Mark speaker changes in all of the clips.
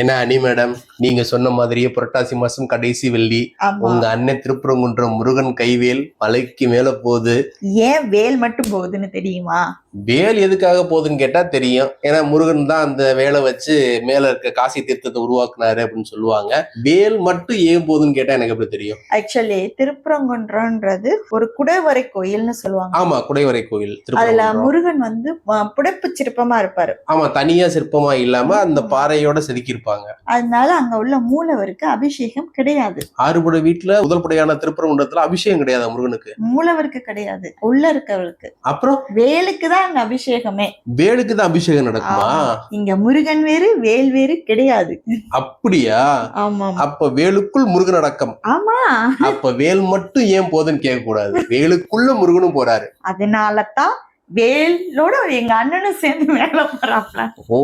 Speaker 1: என்ன அனி மேடம் நீங்க சொன்ன மாதிரியே புரட்டாசி மாசம் கடைசி வெள்ளி. உங்க அண்ணன் திருப்பரங்குன்றம் முருகன் கைவேல் மலைக்கு மேல போகுது.
Speaker 2: ஏன் வேல் மட்டும் போகுதுன்னு தெரியுமா?
Speaker 1: வேல் எதுக்காக போகுதுன்னு கேட்டா தெரியும். ஏன்னா முருகன் தான் அந்த வேலை வச்சு மேல இருக்க காசி தீர்த்தத்தை உருவாக்குனாரு அப்படின்னு சொல்லுவாங்க. வேல் மட்டும் ஏன் போகுதுன்னு கேட்டா எனக்கு எப்படி தெரியும்?
Speaker 2: ஆக்சுவலி திருப்பரங்குன்றம்ன்றது ஒரு குடைவரை கோயில்னு சொல்லுவாங்க.
Speaker 1: ஆமா குடைவரை கோயில்
Speaker 2: அதுல முருகன் வந்து புடைப்பு சிற்பமா இருப்பாரு.
Speaker 1: ஆமா தனியா சிற்பமா இல்லாம அந்த பாறையோட செதுக்கியிருப்பாங்க
Speaker 2: அதனால அங்க உள்ள மூலவருக்கு அபிஷேகம் கிடையாது.
Speaker 1: ஆறுபடை வீட்டுல முதல் படையான திருப்பரங்குன்றத்துல அபிஷேகம் கிடையாது முருகனுக்கு.
Speaker 2: மூலவருக்கு கிடையாது. உள்ள இருக்கவருக்கு.
Speaker 1: அப்புறம்?
Speaker 2: வேலுக்கு தான் அங்க அபிஷேகமே.
Speaker 1: வேலுக்கு தான் அபிஷேகம் நடக்குமா.
Speaker 2: இங்க முருகன் வேறு வேல் வேறு கிடையாது.
Speaker 1: அப்படியா?
Speaker 2: ஆமா
Speaker 1: அப்ப வேலுக்குள் முருகன் அடக்கம்.
Speaker 2: ஆமா.
Speaker 1: அப்ப வேல் மட்டும் ஏன் போகுதுன்னு கேட்க கூடாது வேலுக்குள்ள முருகனும் போறாரு.
Speaker 2: அதனாலதான் வேலோட எங்க அண்ணனும் சேர்ந்து மேல போறாப்ல
Speaker 1: ஓ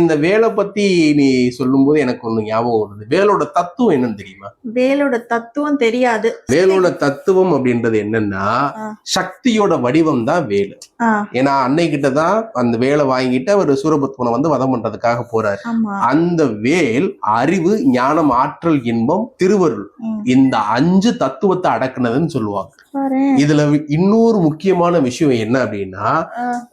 Speaker 1: இந்த வேலை பத்தி நீ சொல்லும்போது எனக்கு ஒண்ணு ஞாபகம் வருது. வேலோட தத்துவம் என்னன்னு தெரியுமா?
Speaker 2: வேலோட தத்துவம் தெரியாது.
Speaker 1: வேலோட தத்துவம் அப்படின்றது என்னன்னா. சக்தியோட வடிவம் தான் வேலு. ஏன்னா அன்னை கிட்ட தான் அந்த வேலை வாங்கிட்டு அவர் சூரபத்மனை வந்து வதம் பண்றதுக்காக போறாரு. அந்த வேல் அறிவு ஞானம் ஆற்றல் இன்பம் திருவருள். இந்த அஞ்சு தத்துவத்தை அடக்குனதுன்னு சொல்லுவாங்க. இதுல இன்னொரு முக்கியமான விஷயம் என்ன அப்படின்னா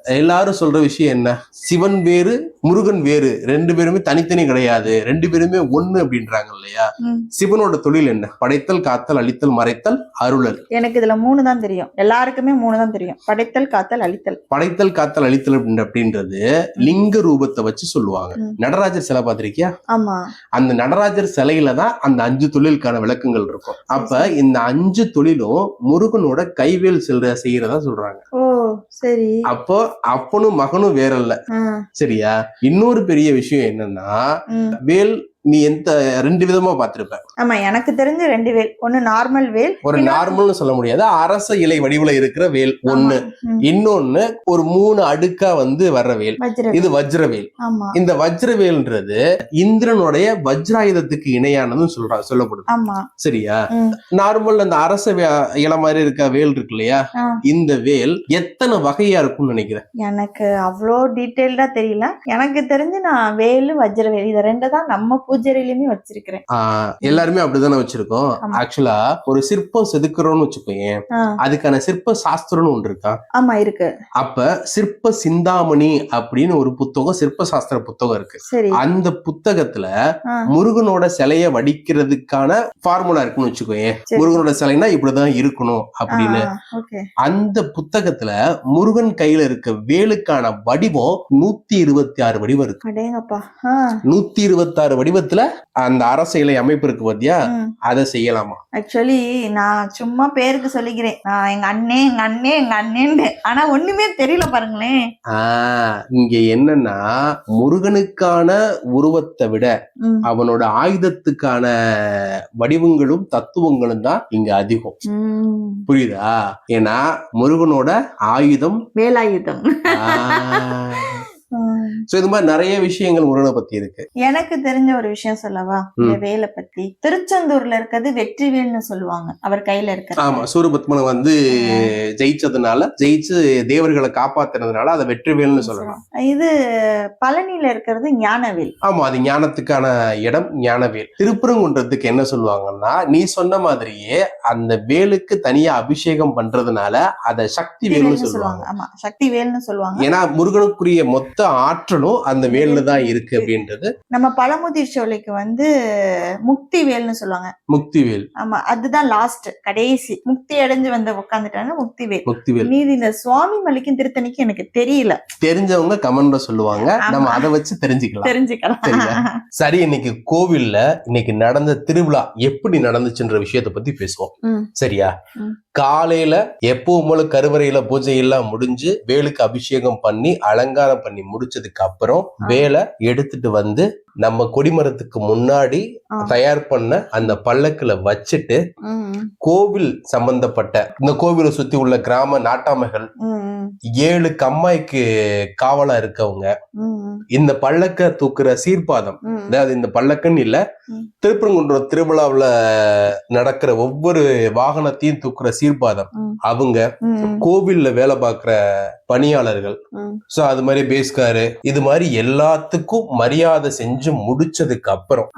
Speaker 1: எல்லாரும் சொல்ற விஷயம் என்ன? சிவன் வேறு முருகன் வேறு. ரெண்டு பேருமே தனித்தனி கிடையாது. ரெண்டு பேருமே ஒண்ணு அப்படின்றாங்க இல்லையா. சிவனோட தொழில் என்ன? படைத்தல் காத்தல் அழித்தல் மறைத்தல் அருளல்.
Speaker 2: எனக்கு இதுல மூணு தான் தெரியும். எல்லாருக்குமே மூணு தான் தெரியும். படைத்தல் காத்தல் அழித்தல்.
Speaker 1: படைத்தல் காத்தல் அழித்தல் அப்படின்ற- அப்படின்றது லிங்க ரூபத்தை வச்சு சொல்லுவாங்க. நடராஜர் சிலை பார்த்திருக்கியா?
Speaker 2: ஆமா.
Speaker 1: அந்த நடராஜர் சிலையில தான் அந்த அஞ்சு தொழிலுக்கான விளக்கங்கள் இருக்கும். அப்ப இந்த அஞ்சு தொழிலும் முருகனோட கைவேல் செல்ற செய்யறதா சொல்றாங்க.
Speaker 2: சரி.
Speaker 1: அப்போ அப்பனும் மகனும் வேறல்ல.
Speaker 2: ஆ,
Speaker 1: சரியா? இன்னொரு பெரிய விஷயம் என்னன்னா. வேல் நீ எந்த ரெண்டு விதமா பார்த்திருப்ப.
Speaker 2: ஆமா எனக்கு தெரிஞ்ச ரெண்டு வேல் ஒண்ணு நார்மல் வேல்
Speaker 1: ஒரு நார்மல்னு சொல்ல முடியாது அரச இலை வடிவுல இருக்கிற வேல் ஒண்ணு. இன்னொன்னு ஒரு மூணு அடுக்கா வந்து வர்ற வேல். இது வஜ்ரவேல். இந்த வஜ்ரவேல்ன்றது இந்திரனுடைய வஜ்ராயுதத்துக்கு இணையானதுன்னு சொல்றாங்க சொல்லப்படுது. சரியா. நார்மல் அந்த அரச இலை மாதிரி இருக்க வேல் இருக்கு இல்லையா. இந்த வேல் எத்தனை வகையா இருக்கும்னு நினைக்கிறேன்
Speaker 2: எனக்கு அவ்வளோ டீட்டெயில்டா தெரியல. எனக்கு தெரிஞ்சு நான் வேலு வஜ்ரவேல் இதை ரெண்டு தான் நம்ம பூஜையிலுமே வச்சிருக்கிறேன்.
Speaker 1: எல்லாருமே அப்படிதானே வச்சிருக்கோம். ஆக்சுவலா ஒரு சிற்பம் செதுக்குறோம்னு வச்சுக்கோயேன்.
Speaker 2: ஆ,
Speaker 1: அதுக்கான சிற்ப சாஸ்திரம்னு ஒன்று இருக்கா?
Speaker 2: ஆமா இருக்கு.
Speaker 1: அப்ப சிற்ப சிந்தாமணி அப்படின்னு ஒரு புத்தகம் சிற்ப சாஸ்திர புத்தகம் இருக்கு. அந்த புத்தகத்துல முருகனோட சிலைய வடிக்கிறதுக்கான ஃபார்முலா இருக்குன்னு வச்சுக்கோயேன்.
Speaker 2: சரி.
Speaker 1: முருகனோட சிலைனா இப்படிதான் இருக்கணும் அப்படின்னு. அந்த புத்தகத்துல முருகன் கையில இருக்க வேலுக்கான வடிவம் நூத்தி இருபத்தி ஆறு வடிவம் இருக்கு. நூத்தி இருபத்தி ஆறு வடிவத்துல அந்த அரச இலை அமைப்பு இருக்கு பாத்தியா. அதை செய்யலாமா?
Speaker 2: ஆக்சுவலி நான் சும்மா பேருக்கு சொல்லிக்கிறேன். நான் எங்க அண்ணே எங்க அண்ணே எங்க அண்ணேன்னு ஆனா ஒண்ணுமே தெரியல பாருங்களேன்.
Speaker 1: ஆஹ் இங்க என்னன்னா முருகனுக்கான உருவத்தை விட அவனோட ஆயுதத்துக்கான வடிவங்களும் தத்துவங்களும் தான் இங்க அதிகம். புரியுதா? ஏன்னா முருகனோட ஆயுதம்
Speaker 2: வேலாயுதம்.
Speaker 1: சோ இது மாதிரி நிறைய விஷயங்கள் முருகனை பத்தி இருக்கு.
Speaker 2: எனக்கு தெரிஞ்ச ஒரு விஷயம் சொல்லவா? இந்த வேலை பத்தி. திருச்செந்தூர்ல இருக்கிறது வெற்றிவேல்னு சொல்லுவாங்க. அவர் கையில இருக்கிறது.
Speaker 1: ஆமா சூரபத்மனை வந்து ஜெயிச்சதுனால ஜெயிச்சு தேவர்களை காப்பாத்துனதுனால அதை வெற்றிவேல்னு சொல்லலாம்
Speaker 2: இது பழனியில இருக்கிறது ஞானவேல்.
Speaker 1: ஆமா அது ஞானத்துக்கான இடம் ஞானவேல். திருப்பரங்குன்றத்துக்கு என்ன சொல்லுவாங்கன்னா நீ சொன்ன மாதிரியே அந்த வேலுக்கு தனியா அபிஷேகம் பண்றதுனால அதை சக்தி வேல்னு சொல்லுவாங்க.
Speaker 2: ஆமா சக்தி வேல்னு சொல்லுவாங்க.
Speaker 1: ஏன்னா முருகனுக்குரிய மொத்த ஆற்றலும் அந்த வேல்ல தான் இருக்கு அப்படின்றது
Speaker 2: நம்ம பழமுதிர் சோலைக்கு வந்து முக்தி வேல்னு சொல்லுவாங்க.
Speaker 1: முக்தி வேல்.
Speaker 2: ஆமா அதுதான் லாஸ்ட் கடைசி. முக்தி அடைஞ்சு வந்து உட்காந்துட்டாங்க முக்தி வேல்.
Speaker 1: முக்தி வேல்.
Speaker 2: மீதி இந்த சுவாமி மலைக்கும் திருத்தணிக்கும் எனக்கு தெரியல.
Speaker 1: தெரிஞ்சவங்க கமெண்ட்ல சொல்லுவாங்க. நம்ம அதை வச்சு தெரிஞ்சுக்கலாம்.
Speaker 2: தெரிஞ்சுக்கலாம்?
Speaker 1: சரி இன்னைக்கு கோவில்ல இன்னைக்கு நடந்த திருவிழா எப்படி நடந்துச்சுன்ற விஷயத்த பத்தி பேசுவோம். சரியா. காலையில எப்பவும் போல கருவறையில பூஜை எல்லாம் முடிஞ்சு வேலுக்கு அபிஷேகம் பண்ணி அலங்காரம் பண்ணி முடிச்சதுக்கு அப்புறம். வேலை எடுத்துட்டு வந்து நம்ம கொடிமரத்துக்கு முன்னாடி. தயார் பண்ண அந்த பல்லக்குல வச்சுட்டு கோவில் சம்பந்தப்பட்ட இந்த கோவிலை சுத்தி உள்ள கிராம நாட்டாமைகள் ஏழு கம்மாய்க்கு காவலா இருக்கவங்க இந்த பல்லக்க தூக்குற சீர்பாதம். அதாவது இந்த பல்லக்குன்னு இல்ல. திருப்பரங்குன்றம் திருவிழாவுல நடக்கிற ஒவ்வொரு வாகனத்தையும் தூக்குற சீர்பாதம். அவங்க கோவில்ல வேலை பார்க்கிற பணியாளர்கள். சோ அது மாதிரி பேஸ்காரு இது மாதிரி எல்லாத்துக்கும் மரியாதை செஞ்சு முடிச்சதுக்கு அப்புறம்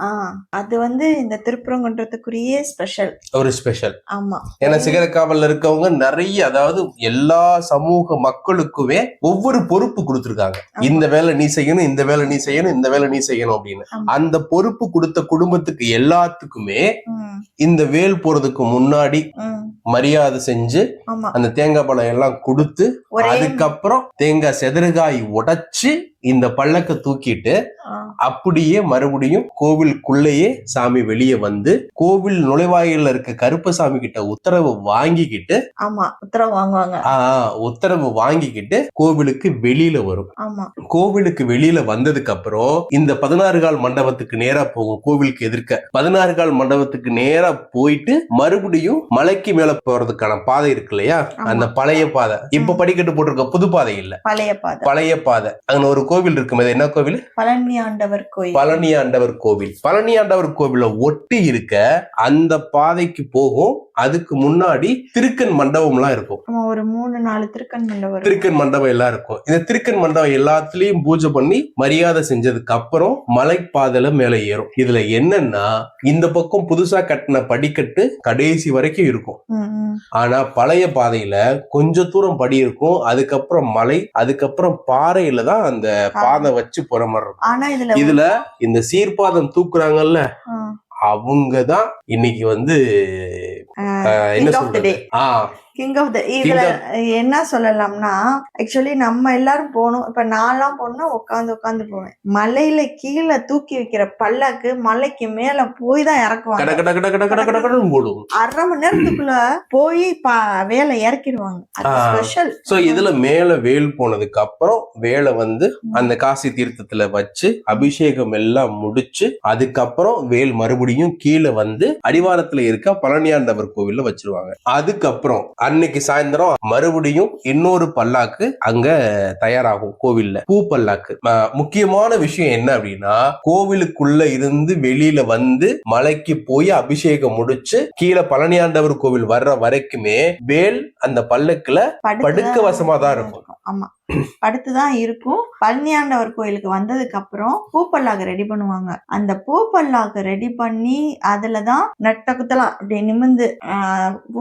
Speaker 2: அது வந்து இந்த திருப்பரங்குன்றத்துக்குரிய ஸ்பெஷல்
Speaker 1: ஒரு ஸ்பெஷல்
Speaker 2: ஆமா.
Speaker 1: ஏன்னா சிகரக்காவல்ல இருக்கவங்க நிறைய அதாவது எல்லா சமூக மக்களுக்குமே ஒவ்வொரு பொறுப்பு கொடுத்திருக்காங்க. இந்த வேலை நீ செய்யணும் இந்த வேலை நீ செய்யணும் இந்த வேலை நீ செய்யணும் அப்படின்னு. அந்த பொறுப்பு கொடுத்த குடும்பத்துக்கு எல்லாத்துக்குமே இந்த வேல் போறதுக்கு முன்னாடி மரியாதை செஞ்சு அந்த தேங்காய் பழம் எல்லாம் கொடுத்து
Speaker 2: ஒரே
Speaker 1: அதுக்கப்புறம் தேங்காய் செதறுகாய் உடைச்சு இந்த பல்லக்க தூக்கிட்டு அப்படியே மறுபடியும் கோவிலுக்குள்ளேயே சாமி வெளியே வந்து கோவில் நுழைவாயில்ல இருக்க கருப்பசாமி கிட்ட உத்தரவு வாங்கிக்கிட்டு
Speaker 2: ஆமா உத்தரவு வாங்குவாங்க.
Speaker 1: உத்தரவு வாங்கிக்கிட்டு கோவிலுக்கு வெளியில வரும்.
Speaker 2: ஆமா.
Speaker 1: கோவிலுக்கு வெளியில வந்ததுக்கு அப்புறம் இந்த பதினாறு கால் மண்டபத்துக்கு நேரா போகும் கோவிலுக்கு எதிர்க்க. பதினாறு கால் மண்டபத்துக்கு நேரா போயிட்டு மறுபடியும் மலைக்கு மேல போறதுக்கான பாதை இருக்கு இல்லையா. அந்த பழைய பாதை. இப்ப படிக்கட்டு போட்டிருக்க புது பாதை இல்ல.
Speaker 2: பழைய பாதை.
Speaker 1: பழைய பாதை. அங்க ஒரு கோவில் இருக்கும் அது என்ன கோவில்?
Speaker 2: பழனி ஆண்டவர் கோயில்.
Speaker 1: பழனி ஆண்டவர் கோவில். பழனி ஆண்டவர் கோவில ஒட்டி இருக்க அந்த பாதைக்கு போகும். அதுக்கு முன்னாடி திருக்கன் மண்டபம்லாம் இருக்கும்.
Speaker 2: ஆமா ஒரு மூணு நாலு திருக்கண் மண்டபம்
Speaker 1: திருக்கன் மண்டபம் எல்லாம் இருக்கும். இந்த திருக்கன் மண்டபம் எல்லாத்துலயும் பூஜை பண்ணி மரியாதை செஞ்சதுக்கு அப்புறம் மலைப்பாதையில மேல ஏறும். இதுல என்னன்னா இந்த பக்கம் புதுசா கட்டின படிக்கட்டு கடைசி வரைக்கும் இருக்கும். ஆனா பழைய பாதையில கொஞ்ச தூரம் படி இருக்கும். அதுக்கப்புறம் மலை அதுக்கப்புறம் பாறையில தான் அந்த பாதை வச்சு போற மாதிரி இருக்கும்.
Speaker 2: ஆனா இதுல
Speaker 1: இந்த சீர்பாதம் தூக்குறாங்கல்ல
Speaker 2: ஆ,
Speaker 1: அவங்க தான் இன்னைக்கு வந்து என்ன சொல்றது?
Speaker 2: day. கிங் ஆஃப் த இதுல என்ன சொல்லலாம்னா ஆக்சுவலி நம்ம எல்லாரும் போகணும். இப்ப நான்லாம் போனா உட்காந்து உட்காந்து போவேன். மலையில கீழே தூக்கி வைக்கிற பல்லாக்கு மலைக்கு மேல போய் தான் இறக்குவாங்க. அரை மணி நேரத்துக்குள்ள போய் பா வேலை இறக்கிடுவாங்க. ஸ்பெஷல்
Speaker 1: சோ இதுல மேல வேல் போனதுக்கு அப்புறம் வேலை வந்து அந்த காசி தீர்த்தத்துல வச்சு அபிஷேகம் எல்லாம் முடிச்சு அதுக்கப்புறம் வேல் மறுபடியும் கீழே வந்து அடிவாரத்துல இருக்க பழனியாண்டவர் கோவில்ல வச்சிருவாங்க. அதுக்கப்புறம் அன்னைக்கு சாயந்தரம் மறுபடியும் இன்னொரு பல்லாக்கு அங்க தயாராகும் கோவில்ல. பூ பல்லாக்கு. முக்கியமான விஷயம் என்ன அப்படின்னா கோவிலுக்குள்ள இருந்து வெளியில வந்து மலைக்கு போய் அபிஷேகம் முடிச்சு கீழே பழனியாண்டவர் கோவில் வர்ற வரைக்குமே வேல் அந்த பல்லக்குல படுக்க வசமா தான் இருக்கும்.
Speaker 2: ஆமா. படுத்துதான் இருக்கும். பழனியாண்டவர் கோயிலுக்கு வந்ததுக்கு அப்புறம் பூப்பல்லாக ரெடி பண்ணுவாங்க. அந்த பூப்பல்லாக ரெடி பண்ணி அதுலதான் நட்ட குத்தலா அப்படி நிமிந்து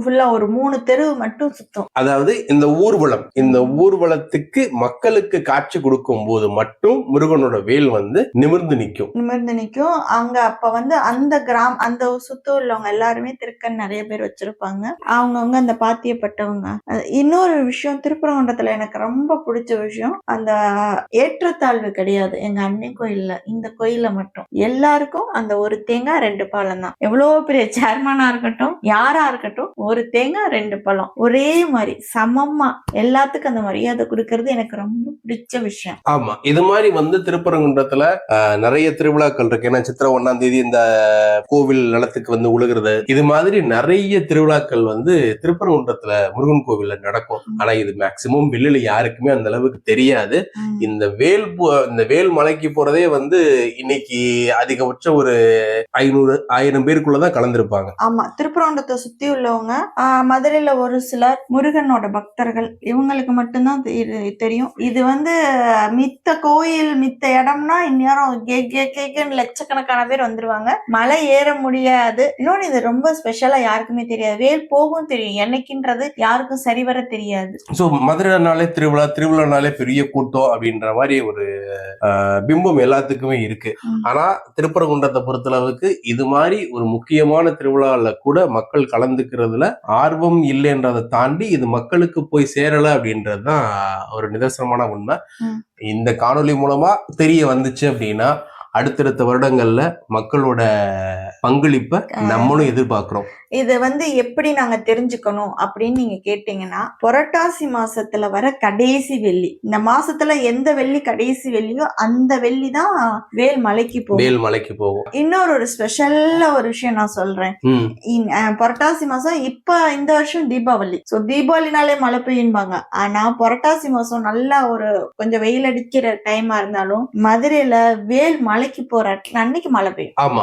Speaker 2: ஃபுல்லா ஒரு மூணு தெரு மட்டும் சுத்தும்.
Speaker 1: அதாவது இந்த ஊர்வலம் இந்த ஊர்வலத்துக்கு மக்களுக்கு காட்சி கொடுக்கும் போது மட்டும் முருகனோட வேல் வந்து நிமிர்ந்து நிற்கும்.
Speaker 2: நிமிர்ந்து நிக்கும் அங்க அப்ப வந்து அந்த கிராம் அந்த சுத்த உள்ளவங்க எல்லாருமே திருக்கன் நிறைய பேர் வச்சிருப்பாங்க. அவங்கவுங்க அந்த பாத்தியப்பட்டவங்க. இன்னொரு விஷயம் திருப்பரங்குன்றத்துல எனக்கு ரொம்ப பிடிச்ச விஷயம். அந்த ஏற்றத்தாழ்வு கிடையாது. எங்க அன்னை கோயில்ல இந்த கோயில்ல மட்டும். எல்லாருக்கும் அந்த ஒரு தேங்காய் ரெண்டு பழம் தான். எவ்வளவு பெரிய சேர்மனா இருக்கட்டும் யாரா இருக்கட்டும் ஒரு தேங்காய் ரெண்டு பழம். ஒரே மாதிரி சமமா எல்லாத்துக்கும் அந்த மரியாதை கொடுக்கறது எனக்கு ரொம்ப பிடிச்ச விஷயம்.
Speaker 1: ஆமா. இது மாதிரி வந்து திருப்பரங்குன்றத்துல நிறைய திருவிழாக்கள் இருக்கு. ஏன்னா சித்திரை ஒண்ணாம் தேதி இந்த கோவில் நிலத்துக்கு வந்து உழுகிறது. இது மாதிரி நிறைய திருவிழாக்கள் வந்து திருப்பரங்குன்றத்துல முருகன் கோவில்ல நடக்கும். ஆனா இது மேக்சிமம் வெளியில யாருக்குமே அந்த அளவுக்கு தெரியாது. இந்த வேல் இந்த வேல் மலைக்கு போறதே வந்து இன்னைக்கு அதிகபட்சம் ஒரு ஐநூறு ஆயிரம் பேருக்குள்ளதான் கலந்துருப்பாங்க.
Speaker 2: ஆமா திருப்பரங்குன்றத்தை சுத்தி உள்ளவங்க மதுரையில ஒரு சிலர் முருகனோட பக்தர்கள் இவங்களுக்கு மட்டும்தான் தெரி- தெரியும். இது வந்து மித்த கோயில் மித்த இடம்னா இந்நேரம் கே கே கேக்குன்னு லட்சக்கணக்கான பேர் வந்துருவாங்க. மலை ஏற முடியாது. இன்னொன்னு இது ரொம்ப ஸ்பெஷலா யாருக்குமே தெரியாது. வேல் போகும் தெரியும். என்னைக்குன்றது யாருக்கும் சரிவர தெரியாது.
Speaker 1: ஸோ மதுரைனாலே திருவிழா திருவிழானாலே பெரிய கூட்டம் அப்படின்ற மாதிரி ஒரு பிம்பம் எல்லாத்துக்குமே இருக்கு. ஆனா திருப்பரங்குன்றத்தை பொறுத்தளவுக்கு இது மாதிரி ஒரு முக்கியமான திருவிழால கூட மக்கள் கலந்துக்கிறதுல ஆர்வம் இல்லைன்றதை தாண்டி இது மக்களுக்கு போய் சேரல அப்படின்றது தான் ஒரு நிதர்சனமான உண்மை. இந்த காணொளி மூலமா தெரிய வந்துச்சு அப்படின்னா அடுத்தடுத்த வருடங்கள்ல மக்களோட பங்களிப்பை நம்மளும் எதிர்பார்க்கிறோம்.
Speaker 2: இது வந்து எப்படி நாங்க தெரிஞ்சுக்கணும் அப்படின்னு நீங்க கேட்டீங்கன்னா புரட்டாசி மாசத்துல வர கடைசி வெள்ளி. இந்த மாசத்துல எந்த வெள்ளி கடைசி வெள்ளியோ அந்த வெள்ளி தான் வேல் மலைக்கு போகும்.
Speaker 1: வேல் மலைக்கு போகும்.
Speaker 2: இன்னொரு ஒரு ஸ்பெஷல்ல ஒரு விஷயம் நான் சொல்றேன். புரட்டாசி மாசம் இப்ப இந்த வருஷம் தீபாவளி. சோ தீபாவளினாலே மழை பெய்யும்பாங்க. ஆனா புரட்டாசி மாசம் நல்லா ஒரு கொஞ்சம் வெயில் அடிக்கிற டைமா இருந்தாலும் மதுரையில வேல் மலை மலைக்கு போற அன்னைக்கு மழை பெய்யும்.
Speaker 1: ஆமா.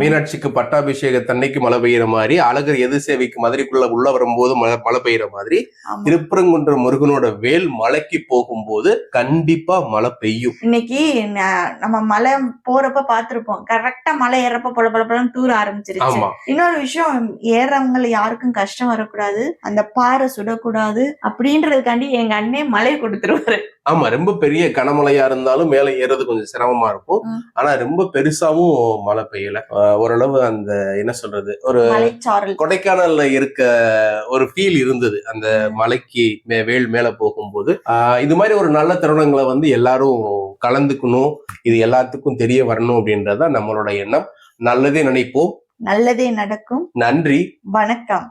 Speaker 1: மீனாட்சிக்கு பட்டாபிஷேக தன்னைக்கு மழை பெய்யுற மாதிரி அழகர் எது சேவைக்கு மதுரைக்குள்ள உள்ள வரும்போது மழை மழை பெய்யுற மாதிரி. திருப்பரங்குன்ற முருகனோட வேல் மலைக்கு போகும்போது கண்டிப்பா மழை பெய்யும்.
Speaker 2: இன்னைக்கு நம்ம மலை போறப்ப பாத்திருப்போம் கரெக்டா மலை ஏறப்ப பொல பொல பொலன்னு தூர ஆரம்பிச்சிருச்சு. இன்னொரு விஷயம் ஏறவங்க யாருக்கும் கஷ்டம் வரக்கூடாது. அந்த பாறை சுடக்கூடாது. அப்படின்றதுக்காண்டி எங்க அண்ணே மலை கொடுத்துருவாரு.
Speaker 1: ஆமா ரொம்ப பெரிய கனமழையா இருந்தாலும் மேல ஏறது கொஞ்சம் சிரமமா இருக்கும். ஆனா ரொம்ப பெருசாவும் மழை பெய்யல. ஓரளவு அந்த என்ன சொல்றது ஒரு கொடைக்கானல்ல இருக்க ஒரு ஃபீல் இருந்தது. அந்த மலைக்கு வேல் மேல போகும்போது. இது மாதிரி ஒரு நல்ல தருணங்களை வந்து எல்லாரும் கலந்துக்கணும். இது எல்லாத்துக்கும் தெரிய வரணும் அப்படின்றத நம்மளோட எண்ணம். நல்லதே நினைப்போம்.
Speaker 2: நல்லதே நடக்கும்.
Speaker 1: நன்றி.
Speaker 2: வணக்கம்.